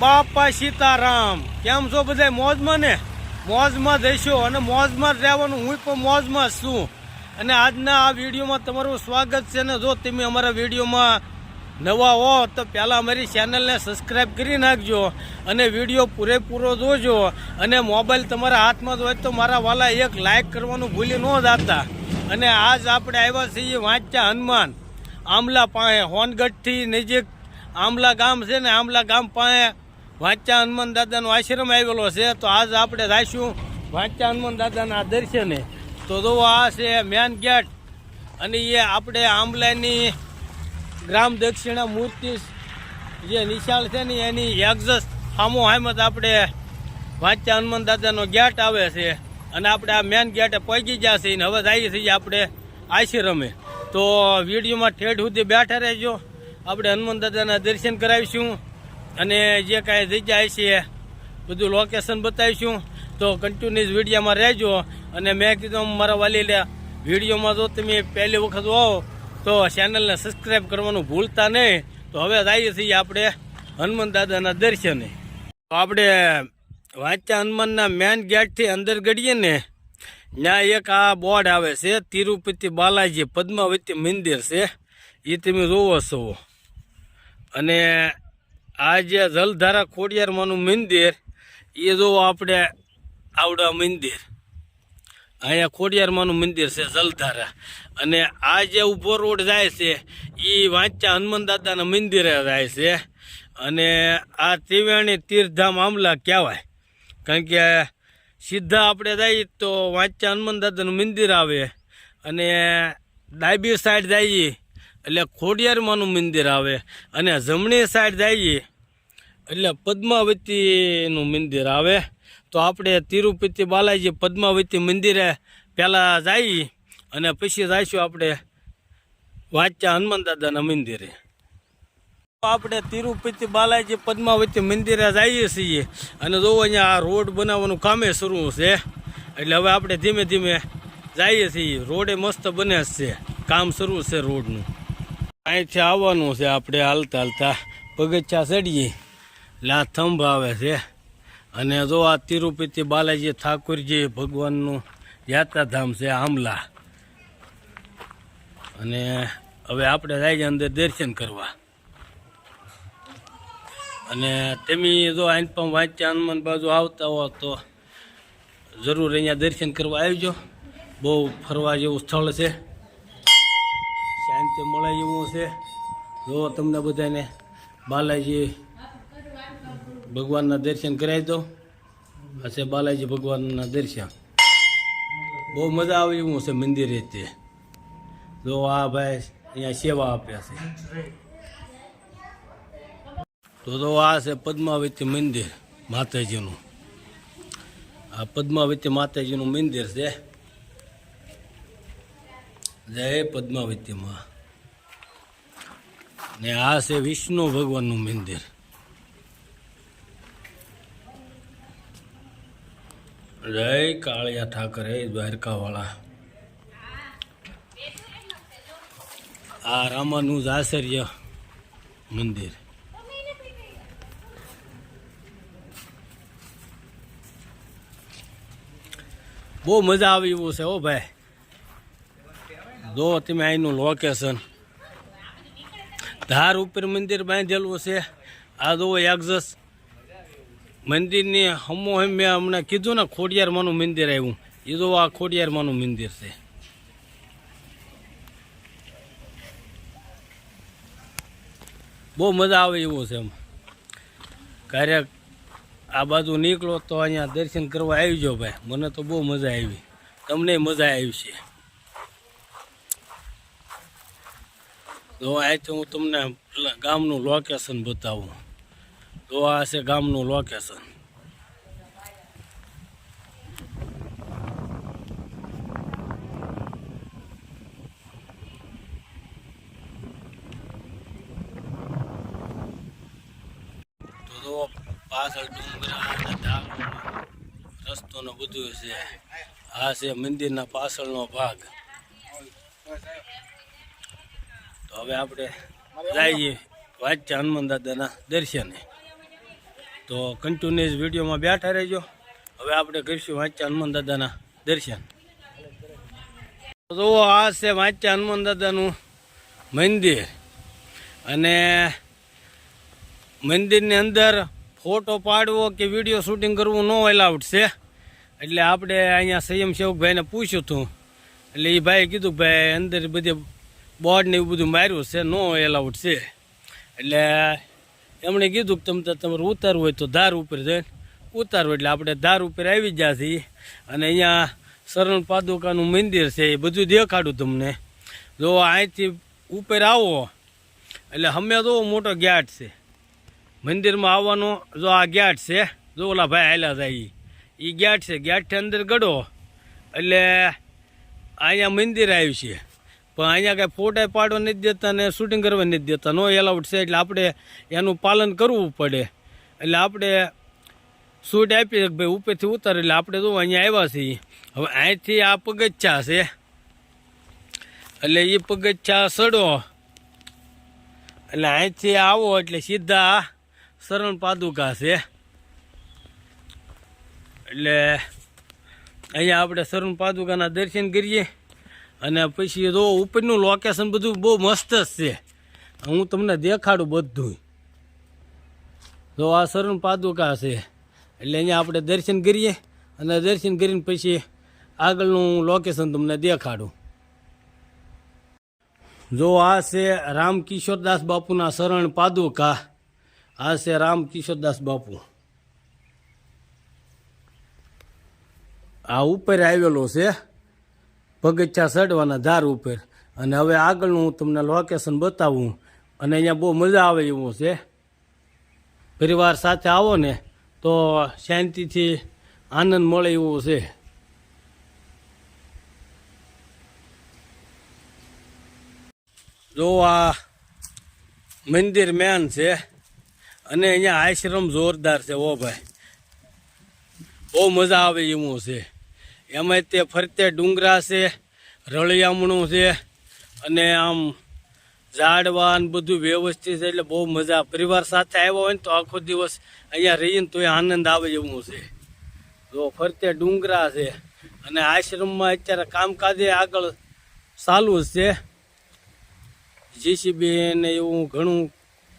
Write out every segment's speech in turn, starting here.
બાપા સીતારામ. કેમ છો બધા મોજમાં ને? મોજમાં જઈશો અને મોજમાં જ રહેવાનું. હું પણ મોજમાં છું. અને આજના આ વિડીયોમાં તમારું સ્વાગત છે ને જો તમે અમારા વિડીયોમાં નવા હો, તો પહેલાં અમારી ચેનલને સબસ્ક્રાઈબ કરી નાખજો અને વીડિયો પૂરેપૂરો જોજો. અને મોબાઈલ તમારા હાથમાં જ હોય તો મારા વાલા એક લાઇક કરવાનું ભૂલી ન જાતા. અને આજ આપણે આવ્યા છીએ વાંચ્યા હનુમાન. આમલા પાસે, હોનગઢથી નજીક આમલા ગામ છે ને આમલા ગામ પાસે વાંચ્યા હનુમાન દાદાનો આશ્રમ આવેલો છે, તો આજ આપણે રાખ્યું વાંચ્યા હનુમાન દાદાના દર્શને. તો જો આ છે મેન ગેટ અને એ આપણે આંબલાની ગ્રામ દક્ષિણા મૂર્તિ જે નિશાળ છે ને, એની એક્ઝસ્ટ સામો હામત આપણે વાંચ્યા હનુમાન દાદાનો ગેટ આવે છે, અને આપણે આ મેન ગેટે પગી ગયા છે ને હવે જઈએ છીએ આપણે આશ્રમે. તો વિડીયોમાં ઠેઠ સુધી બેઠા રહેજો. આપણે હનુમાન દાદાના દર્શન કરાવીશું. અને જે કાંઈ જગ્યાએ છે, બધું લોકેશન બતાવીશું. તો કન્ટિન્યુઅસ વિડીયોમાં રહેજો. અને મેં કીધું મારા વાલી લે વિડીયોમાં જો તમે પહેલી વખત આવો, તો ચેનલને સબસ્ક્રાઈબ કરવાનું ભૂલતા નહીં. તો હવે જઈએ છીએ આપણે હનુમાન દાદાના દર્શને. તો આપણે વાંચા હનુમાનના મેન ગેટથી અંદર ગડીએ ને, ત્યાં એક આ બોર્ડ આવે છે, તિરુપતિ બાલાજી પદ્માવતી મંદિર છે. એ તમે જોવો છો. અને આ જે જલધારા ખોડિયારમાંનું મંદિર, એ જો આપણે આવડા મંદિર. અહીંયા ખોડિયારમાંનું મંદિર છે જલધારા. અને આ જે ઊભો રોડ જાય છે એ વાંચા હનુમાન દાદાના મંદિરે જાય છે. અને આ ત્રિવેણી તીર્થધામ આમલા કહેવાય. કારણ કે સીધા આપણે જઈએ તો વાંચા હનુમાન દાદાનું મંદિર આવે. અને ડાબી સાઈડ જઈએ એટલે ખોડિયારમાંનું મંદિર આવે અને જમણી સાઈડ જઈએ, એટલે પદ્માવતીનું મંદિર આવે. તો આપણે તિરુપતિ બાલાજી પદ્માવતી મંદિરે પહેલાં જઈએ અને પછી જઈશું આપણે વાંચ્યા હનુમાન દાદાના મંદિરે. આપણે તિરુપતિ બાલાજી પદ્માવતી મંદિરે જઈએ છીએ અને જો અહીંયા આ રોડ બનાવવાનું કામે શરૂ છે, એટલે હવે આપણે ધીમે ધીમે જઈએ છીએ. રોડે મસ્ત બને છે. કામ શરૂ છે રોડનું. અહીંથી આવવાનું છે આપણે હાલતા હાલતા. પગથિયા ચડીએ. એટલે આ થંભ આવે છે. અને જો આ તિરુપતિ બાલાજી ઠાકોરજી ભગવાનનું યાત્રાધામ છે આમલા. અને હવે આપણે જાય અંદર દર્શન કરવા. અને તમે જો આઈન પણ વાંચ્યા, હનુમાન બાજુ આવતા હો તો જરૂર અહીંયા દર્શન કરવા આવજો. બહુ ફરવા જેવું સ્થળ છે. શાંતિ મળે એવું છે. જો તમને બધાને બાલાજી ભગવાનના દર્શન કરાવી દો હશે બાલાજી ભગવાનના દર્શન. બહુ મજા આવે એવું છે મંદિરે તે જો આ ભાઈ અહીંયા સેવા આપ્યા છે. તો તો આ છે પદ્માવતી મંદિર માતાજીનું. આ પદ્માવતી માતાજીનું મંદિર છે. જય પદ્માવતી માં ને આ છે વિષ્ણુ ભગવાનનું મંદિર. જય કાળિયા ઠાકર ઠાકરે દ્વારકાવાળા. આ રામાનું આશ્ચર્ય મંદિર. બહુ મજા આવી એવું છે ઓ ભાઈ. જો તમે અહીંનું લોકેશન ધાર ઉપર મંદિર બાંધેલું છે. આ જુઓ એક્ઝસ મંદિરની હમો હમ મેં હમણાં કીધું ને, ખોડિયારમાંનું મંદિર આવ્યું. એ જુઓ આ ખોડિયારમાંનું મંદિર છે. બહુ મજા આવે એવો છે એમ. ક્યારેક આ બાજુ નીકળો તો અહીંયા દર્શન કરવા આવી જાઓ ભાઈ. મને તો બહુ મજા આવી. તમને મજા આવી છે તો અહીંથી હું તમને ગામનું લોકેશન બતાવું. તો આ છે ગામનું લોકેશન પાછળ ડુંગરા અને રસ્તો બધું છે. આ છે મંદિરના પાછળનો ભાગ. તો હવે આપણે જઈએ વાંચ્યા હનુમાન દાદાના દર્શને. તો કન્ટિન્યુઅસ વિડીયોમાં બેઠા રહેજો. હવે આપણે કરીશું વાંચ્યા હનુમાન દાદાના દર્શન. જુઓ, આ છે વાંચ્યા હનુમાન દાદાનું મંદિર. અને મંદિરની અંદર ફોટો પાડવો કે વીડિયો શૂટિંગ કરવું ન એલાઉડ છે. એટલે આપણે અહીંયા સંયમ સેવકભાઈને પૂછ્યું હતું. એટલે એ ભાઈએ કીધું ભાઈ, અંદર બધે બોર્ડ ને એવું બધું માર્યું છે, નો એલાઉડ છે. એટલે એમણે કીધું કે તમે તમારે ઉતારવું હોય તો ધાર ઉપર જઈને ઉતારવું, એટલે આપણે ધાર ઉપર આવી ગયા છીએ. અને અહીંયા શરણ પાદુકાનું મંદિર છે, એ બધું દેખાડું તમને. જો અહીંથી ઉપર આવો, એટલે અમે તો મોટો ગેટ છે. મંદિરમાં આવવાનો જો આ ગેટ છે, જો ઓલા ભાઈ હાલ્યા જાય એ ગેટ છે ગેટથી અંદર ગડો એટલે અહીંયા મંદિર આવ્યું છે. પણ અહીંયા કાંઈ ફોટા પાડવા નથી દેતા ને શૂટિંગ કરવા નથી દેતા. નો એલાઉડ છે એટલે આપણે એનું પાલન કરવું પડે. એટલે આપણે શૂટ આપીએ ભાઈ ઉપરથી ઉતાર, એટલે આપણે તો અહીંયા આવ્યા છીએ. હવે અહીંથી આ પગચ્છા છે. એટલે એ પગચ્છા સડો. એટલે અહીંથી આવો એટલે સીધા શરણ પાદુકા છે. એટલે અહીંયા આપણે શરણ પાદુકાના દર્શન કરીએ. અને પછી જો ઉપરનું લોકેશન બધું બહુ મસ્ત જ છે. હું તમને દેખાડું બધું જો આ શરણ પાદુકા છે. એટલે અહીંયા આપણે દર્શન કરીએ અને દર્શન કરીને પછી આગળનું લોકેશન તમને દેખાડું. જો આ છે રામ કિશોરદાસ બાપુના શરણ પાદુકા આ છે રામ કિશોરદાસ બાપુ. આ ઉપર આવેલો છે. પગથિયા ચડવાના ધાર ઉપર. અને હવે આગળનું હું તમને લોકેશન બતાવું. અને અહીંયા બહુ મજા આવે એવું છે. પરિવાર સાથે આવો ને તો શાંતિથી આનંદ મળે એવું છે. જો આ મંદિર મેન છે. અને અહીંયા આશ્રમ જોરદાર છે ઓ ભાઈ. બહુ મજા આવે એવું છે. એમાં તે ફરતે ડુંગરા છે, રળિયામણું છે અને આમ ઝાડવા બધું વ્યવસ્થિત છે એટલે બહુ મજા. પરિવાર સાથે આવ્યો હોય ને તો આખો દિવસ અહીંયા રહીને તો આનંદ આવે એવું છે. જો ફરતે ડુંગરા છે અને આશ્રમમાં અત્યારે કામકાજે આગળ ચાલુ જ છે. જીસીબી ને એવું ઘણું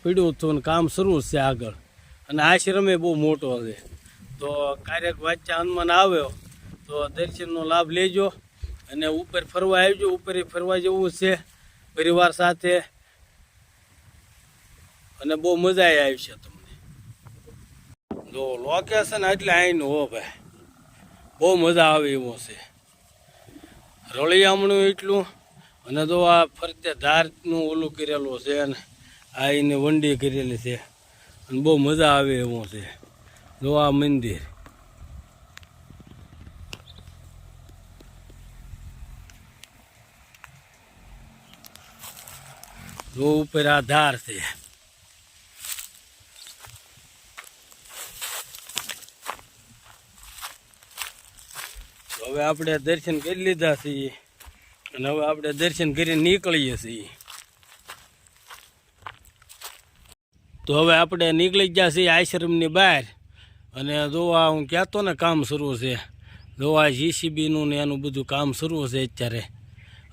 પીડ્યું હતું ને કામ શરૂ છે આગળ. અને આશ્રમે બહુ મોટો છે. તો ક્યારેક વાંચા હનુમાન આવ્યો તો દર્શનનો લાભ લેજો અને ઉપર ફરવા આવજો. ઉપર ફરવા જેવું છે. પરિવાર સાથે. અને બહુ મજા આવી છે તમને. જો લોકેશન એટલે અહીંનું હો ભાઈ. બહુ મજા આવે એવું છે. રળિયામણું એટલું. અને તો આ ફરતે ધારનું ઓલું કરેલું છે અને આ વંડી કરેલી છે. અને બહુ મજા આવે એવું છે. જો આ મંદિર. જો ઉપર આધાર છે. તો હવે આપણે દર્શન કરી લીધા છીએ. અને હવે આપણે દર્શન કરીને નીકળીએ છીએ. તો હવે આપણે નીકળી ગયા છીએ આશ્રમની બહાર. અને જોવા હું કહેતો ને કામ શરૂ છે? જોવા જીસીબીનું ને એનું બધું કામ શરૂ છે અત્યારે.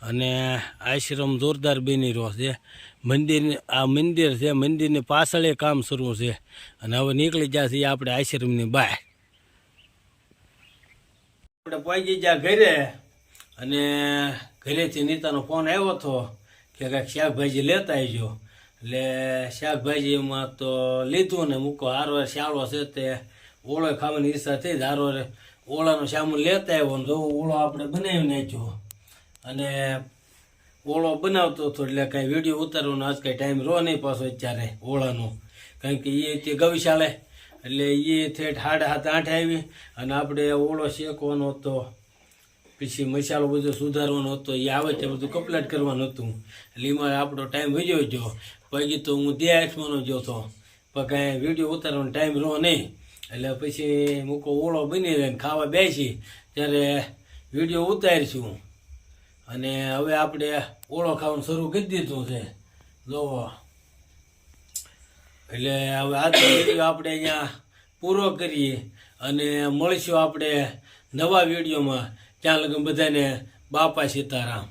અને આશ્રમ જોરદાર બની રહ્યો છે. મંદિર આ મંદિર છે, મંદિરની પાછળ એ કામ શરૂ છે. અને હવે નીકળી જશે આપણે આશ્રમની બહાર. આપણે પહોંચી ગયા ઘરે, અને ઘરેથી નીતાનો ફોન આવ્યો હતો કે કાંઈક શાકભાજી લેતા આવજો એટલે શાકભાજીમાં તો લીધું ને મૂકો હારો શાળો છે તે. ઓળો ખાવાની ઈચ્છા થઈ હારો ઓળાનો સામાન લેતા આવ્યો ને જો ઓળો આપણે બનાવી નાખ્યો અને ઓળો બનાવતો હતો એટલે કાંઈ વીડિયો ઉતારવાનો આજ કાંઈ ટાઈમ રહો નહીં પાછો અત્યારે ઓળાનો. કારણ કે એ તે ગૌશાળે એટલે એ ઠેઠ સાડા હાથ આઠ આવી અને આપણે ઓળો શેકવાનો હતો, પછી મસાલો બધો સુધારવાનો હતો એ આવે તે બધું કપલેટ કરવાનું હતું. એટલે એમાં આપણો ટાઈમ વયો ગયો. પછી તો હું દે આઠમાનો ગયો હતો. પણ કાંઈ વીડિયો ઉતારવાનો ટાઈમ રહો નહીં. એટલે પછી મૂકો ઓળો બની ખાવા બેસી. ત્યારે વીડિયો ઉતારીશું. અને હવે આપણે ઓળો ખાવાનું શરૂ કરી દીધું છે. જોવો. એટલે હવે આજનો આપણે અહીંયા પૂરો કરીએ અને મળીશું આપણે નવા વિડીયોમાં. ત્યાં લગન બધાને બાપા સીતારામ.